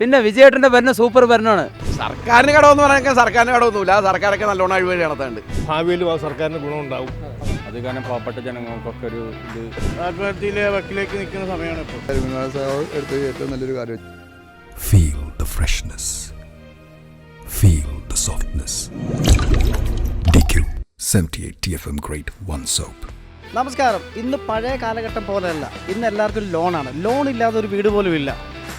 പിന്നെ വിജയേട്ടന്റെ ഭരണം സൂപ്പർ ഭരണമാണ്. സർക്കാരിന് കടമെന്ന് പറയാൻ സർക്കാരിന് കടമൊന്നുമില്ല. സർക്കാരൊക്കെ നല്ലോണം അഴിമതി നടത്താണ്ട് ഭാവിയിലും ആ സർക്കാരിന് ഗുണമുണ്ടാവും അത് കാരണം പാവപ്പെട്ട ജനങ്ങൾക്കൊക്കെ ഒരു ഇത്. ആത്മഹത്യയിലെ വക്കിലേക്ക് നിൽക്കുന്ന സമയമാണ് ഇപ്പോൾ. വിനോദ എടുത്ത ഏറ്റവും നല്ലൊരു കാര്യം feel the freshness. Feel the softness. DQ 78 TFM great one soap നമസ്കാരം. ഇന്ന് പഴയ കാലഘട്ടം പോലെയല്ല. ഇന്ന് എല്ലാവർക്കും ലോണാണ് ലോൺ ഇല്ലാതെ ഒരു വീട് പോലും ഇല്ല.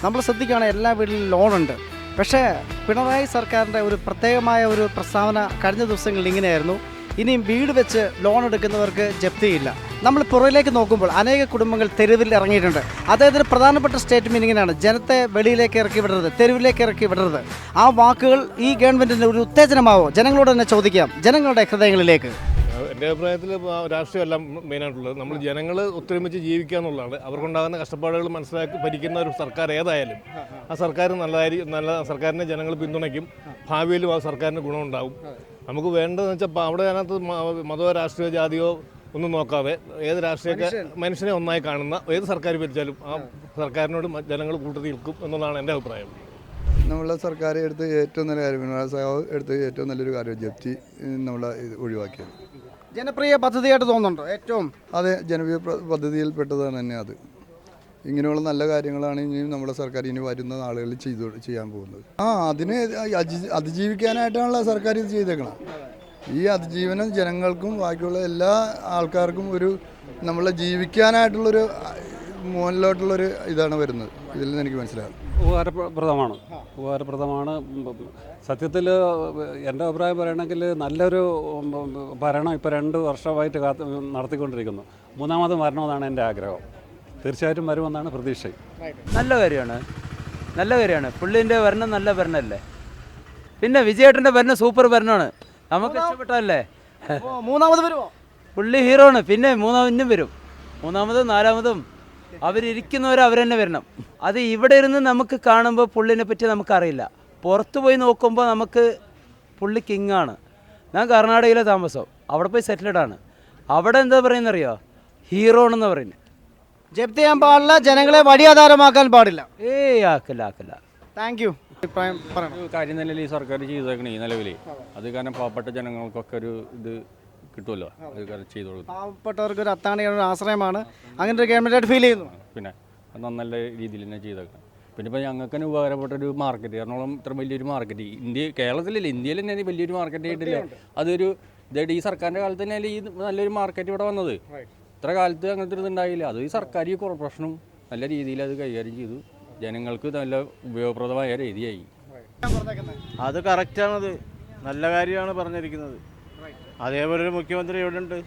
നമ്മൾ ശ്രദ്ധിക്കുകയാണെങ്കിൽ എല്ലാ വീട്ടിലും ലോണുണ്ട്. പക്ഷേ പിണറായി സർക്കാരിന്റെ ഒരു പ്രത്യേകമായ ഒരു പ്രസ്താവന കഴിഞ്ഞ ദിവസങ്ങളിൽ ഇങ്ങനെയായിരുന്നു. ഇനിയും വീട് വെച്ച് ലോൺ എടുക്കുന്നവർക്ക് ജപ്തിയില്ല. നമ്മൾ പുറകിലേക്ക് നോക്കുമ്പോൾ അനേക കുടുംബങ്ങൾ തെരുവിൽ ഇറങ്ങിയിട്ടുണ്ട്. അദ്ദേഹത്തിന് പ്രധാനപ്പെട്ട സ്റ്റേറ്റ്മെന്റ് ഇങ്ങനെയാണ്. ജനത്തെ വെളിയിലേക്ക് ഇറക്കി വിടരുത് തെരുവിലേക്ക് ഇറക്കി വിടരുത്. ആ വാക്കുകൾ ഈ ഗവൺമെന്റിന്റെ ഒരു ഉത്തേജനമാവോ? ജനങ്ങളോട് തന്നെ ചോദിക്കാം. ജനങ്ങളുടെ ഹൃദയങ്ങളിലേക്ക്. എന്റെ അഭിപ്രായത്തിൽ രാഷ്ട്രീയമല്ല മെയിനായിട്ടുള്ളത്. നമ്മൾ ജനങ്ങൾ ഒത്തൊരുമിച്ച് ജീവിക്കുക എന്നുള്ളതാണ്. അവർക്കുണ്ടാകുന്ന കഷ്ടപ്പാടുകൾ മനസ്സിലാക്കി ഭരിക്കുന്ന ഒരു സർക്കാർ ഏതായാലും ആ സർക്കാർ നല്ലതായിരിക്കും നല്ല സർക്കാരിനെ ജനങ്ങൾ പിന്തുണയ്ക്കും. ഭാവിയിലും ആ സർക്കാരിന് ഗുണമുണ്ടാവും. നമുക്ക് വേണ്ടതെന്ന് വെച്ചാൽ അവിടെ അതിനകത്ത് മതമോ രാഷ്ട്രീയ ജാതിയോ ഒന്നും നോക്കാതെ ഏത് രാഷ്ട്രീയക്കാർ മനുഷ്യനെ ഒന്നായി കാണുന്ന ഏത് സർക്കാർ ഭരിച്ചാലും ആ സർക്കാരിനോട് ജനങ്ങൾ കൂട്ടത്തിൽ നിൽക്കും എന്നുള്ളതാണ് എന്റെ അഭിപ്രായം. നമ്മളെ സർക്കാർ എടുത്ത് ഏറ്റവും നല്ല കാര്യം എടുത്ത് ഏറ്റവും നല്ലൊരു കാര്യം ജപ്തി നമ്മളെ ഇത് ഒഴിവാക്കിയത്. ജനപ്രിയ പദ്ധതിയായിട്ട് തോന്നുന്നുണ്ടോ? ഏറ്റവും അതെ ജനപ്രിയ പദ്ധതിയിൽ പദ്ധതിയിൽപ്പെട്ടതാണ് തന്നെ അത്. ഇങ്ങനെയുള്ള നല്ല കാര്യങ്ങളാണ് ഇനി നമ്മുടെ സർക്കാർ ഇനി വരുന്ന നാളുകളിൽ ചെയ്തു ചെയ്യാൻ പോകുന്നത്. ആ അതിന് അതിജീവിക്കാനായിട്ടാണല്ലോ സർക്കാർ ഇത് ചെയ്തേക്കണം. ഈ അതിജീവനം ജനങ്ങൾക്കും ബാക്കിയുള്ള എല്ലാ ആൾക്കാർക്കും ഒരു നമ്മളെ ജീവിക്കാനായിട്ടുള്ളൊരു മുകളിലോട്ടുള്ളൊരു ഇതാണ് വരുന്നത്. ഇതിൽ നിന്ന് എനിക്ക് മനസ്സിലാകും ഉപകാരപ്രദമാണ്. ഉപകാരപ്രദമാണ്. സത്യത്തിൽ എന്റെ അഭിപ്രായം പറയണമെങ്കിൽ നല്ലൊരു ഭരണം ഇപ്പോൾ രണ്ട് വർഷമായിട്ട് കാത്ത് നടത്തിക്കൊണ്ടിരിക്കുന്നു. മൂന്നാമത് വരണമെന്നാണ് എന്റെ ആഗ്രഹം. തീർച്ചയായിട്ടും വരുമെന്നാണ് പ്രതീക്ഷ. നല്ല കാര്യമാണ്. നല്ല കാര്യമാണ്. പുള്ളിന്റെ ഭരണം നല്ല ഭരണമല്ലേ പിന്നെ വിജയേട്ടന്റെ ഭരണം സൂപ്പർ ഭരണമാണ്. നമുക്ക് ഇഷ്ടപ്പെട്ടല്ലേ മൂന്നാമത് വരുമോ? പുള്ളി ഹീറോ ആണ്. പിന്നെ മൂന്നാമതും വരും. മൂന്നാമതും നാലാമതും അവരിയ്ക്കുന്നവർ അവർ തന്നെ വരണം. അത് ഇവിടെ ഇരുന്ന് നമുക്ക് കാണുമ്പോൾ പുള്ളിനെ പറ്റി നമുക്കറിയില്ല. പുറത്തു പോയി നോക്കുമ്പോൾ നമുക്ക് പുള്ളി കിങ്ങാണ് ഞാൻ കർണാടകയിലെ താമസം. അവിടെ പോയി സെറ്റിൽഡ് ആണ്. അവിടെ എന്താ പറയുന്നറിയോ? ഹീറോ ആണെന്ന് പറയുന്നത് ജപ്തി ചെയ്യാൻ പാടില്ല ജനങ്ങളെ വടിയാധാരമാക്കാൻ പാടില്ല. ഏയ് ആക്കില്ല ആക്കില്ല. താങ്ക് യു അഭിപ്രായം പറയണം. കാര്യം നിലയിൽ ഈ സർക്കാർ ചെയ്തേക്കണേ ഈ നിലവിൽ അത് കാരണം പാവപ്പെട്ട ജനങ്ങൾക്കൊക്കെ ഒരു ഇത് കിട്ടുമല്ലോ? അത് ചെയ്തു കൊടുക്കും. പാവപ്പെട്ടവർക്ക് ഒരു അത്താണിയുടെ ഒരു ആശ്രയമാണ്. അങ്ങനെ ഒരു ഗവൺമെന്റായിട്ട് ഫീൽ ചെയ്യുന്നു. പിന്നെ അത് നല്ല രീതിയിൽ തന്നെ ചെയ്തേക്കണം പിന്നെ ഇപ്പോൾ ഞങ്ങൾക്ക് തന്നെ ഉപകാരപ്പെട്ട ഒരു മാർക്കറ്റ് എറണാകുളം ഇത്ര വലിയൊരു മാർക്കറ്റ് ഇന്ത്യ കേരളത്തിലല്ല ഇന്ത്യയിൽ തന്നെ വലിയൊരു മാർക്കറ്റ് ആയിട്ടില്ല. അതൊരു ഇതായിട്ട് ഈ സർക്കാരിന്റെ കാലത്ത് തന്നെയല്ലേ ഈ നല്ലൊരു മാർക്കറ്റ് ഇവിടെ വന്നത്? ഇത്ര കാലത്ത് അങ്ങനത്തെ ഒരു ഇതുണ്ടായില്ല. അത് ഈ സർക്കാർ ഈ കോർപ്പറേഷനും നല്ല രീതിയിൽ അത് കൈകാര്യം ചെയ്തു. ജനങ്ങൾക്ക് നല്ല ഉപയോഗപ്രദമായ രീതിയായി. അത് കറക്റ്റാണത് നല്ല കാര്യമാണ് പറഞ്ഞിരിക്കുന്നത്. അതേപോലെ ഒരു മുഖ്യമന്ത്രി ഇവിടെ ഉണ്ട്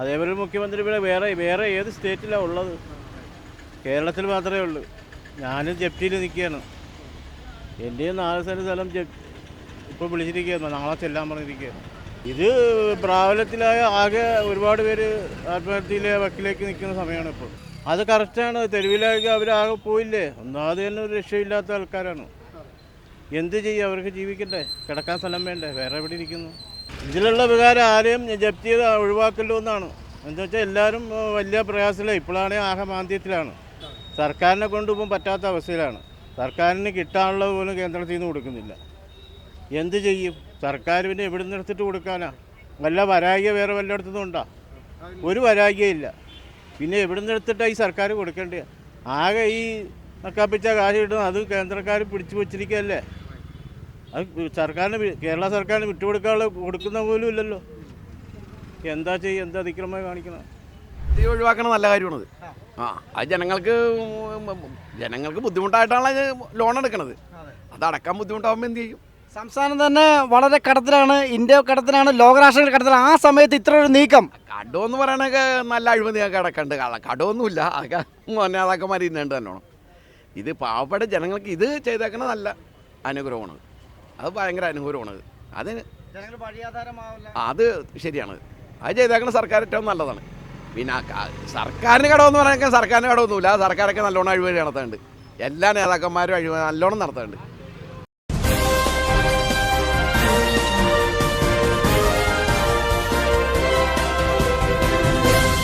അതേപോലെ ഒരു മുഖ്യമന്ത്രി ഇവിടെ വേറെ വേറെ ഏത് സ്റ്റേറ്റിലാണ് ഉള്ളത്? കേരളത്തിൽ മാത്രമേ ഉള്ളൂ. ഞാനും ജപ്തിയിൽ നിൽക്കുകയാണ്. എന്റെയും നാല് സ്ഥലം ജപ് ഇപ്പോൾ വിളിച്ചിരിക്കുകയായിരുന്നു. നാളെ ചെല്ലാൻ പറഞ്ഞിരിക്കുകയാണ്. ഇത് പ്രാബല്യത്തിലായ ആകെ ഒരുപാട് പേര് ആത്മഹത്യയിലെ വക്കിലേക്ക് നിൽക്കുന്ന സമയമാണ് ഇപ്പോൾ. അത് കറക്റ്റാണ് തെരുവിലേക്ക് അവരാകെ പോയില്ലേ? ഒന്നാമത് തന്നെ ഒരു രക്ഷയില്ലാത്ത ആൾക്കാരാണ്. എന്ത് ചെയ്യും? അവർക്ക് ജീവിക്കണ്ടേ കിടക്കാൻ സ്ഥലം വേണ്ടേ? വേറെ എവിടെ ഇരിക്കുന്നു? ഇതിലുള്ള വികാരം ആരെയും ജപ്തി ചെയ്ത് ഒഴിവാക്കല്ലോ എന്നാണ്. എന്താ വെച്ചാൽ എല്ലാവരും വലിയ പ്രയാസമില്ല ഇപ്പോഴാണെങ്കിൽ ആകെ മാന്ദ്യത്തിലാണ്. സർക്കാരിനെ കൊണ്ടുപോകാൻ പറ്റാത്ത അവസ്ഥയിലാണ്. സർക്കാരിന് കിട്ടാനുള്ളത് പോലും കേന്ദ്രത്തിൽ നിന്ന് കൊടുക്കുന്നില്ല. എന്ത് ചെയ്യും? സർക്കാർ പിന്നെ എവിടെ നിന്ന് എടുത്തിട്ട് കൊടുക്കാനാ? വല്ല വരായിക വേറെ വല്ലയിടത്തുനിന്നും ഉണ്ടോ? ഒരു വരായികയില്ല പിന്നെ എവിടെ നിന്ന് എടുത്തിട്ടാണ് ഈ സർക്കാർ കൊടുക്കേണ്ടത്? ആകെ ഈ നക്കാപ്പിച്ച കാശ് കിട്ടുന്നത് അത് കേന്ദ്രക്കാർ പിടിച്ചു വച്ചിരിക്കുകയല്ലേ? അത് സർക്കാരിന് കേരള സർക്കാരിന് വിട്ടുകൊടുക്കാനുള്ള കൊടുക്കുന്ന പോലും ഇല്ലല്ലോ. എന്താ ചെയ്യുക എന്താ അതിക്രമമായി കാണിക്കുന്നത് ഇത് ഒഴിവാക്കണ നല്ല കാര്യമാണത്. ആ അത് ജനങ്ങൾക്ക് ജനങ്ങൾക്ക് ബുദ്ധിമുട്ടായിട്ടാണ് ലോൺ എടുക്കണത്. അത് അടക്കാൻ ബുദ്ധിമുട്ടാകുമ്പോൾ എന്ത് ചെയ്യും? സംസ്ഥാനം തന്നെ വളരെ കടത്തിലാണ് ഇന്ത്യ കടത്തിലാണ് ലോകരാഷ്ട്രങ്ങൾ കടത്തിലാണ്. ആ സമയത്ത് ഇത്ര ഒരു നീക്കം കടമെന്ന് പറയണൊക്കെ നല്ല അഴിമതിയൊക്കെ അടക്കണ്ട്. കടമൊന്നുമില്ല അതൊക്കെ മോനെ അതൊക്കെ മരിയുന്നുണ്ട് നല്ലോണം ഇത് പാവപ്പെട്ട ജനങ്ങൾക്ക് ഇത് ചെയ്തേക്കണ നല്ല അനുഗ്രഹമാണ് അത് ഭയങ്കര അനുകൂലമാണ്. അത് അത് ശരിയാണ്. അത് ചെയ്തേക്കണ സർക്കാർ ഏറ്റവും നല്ലതാണ്. പിന്നെ സർക്കാരിന് കടമെന്ന് പറയാൻ സർക്കാരിന് കടമൊന്നുമില്ല. സർക്കാരൊക്കെ നല്ലോണം അഴിമതി നടത്താറുണ്ട് എല്ലാ നേതാക്കന്മാരും അഴിമതി നല്ലോണം നടത്തുന്നുണ്ട്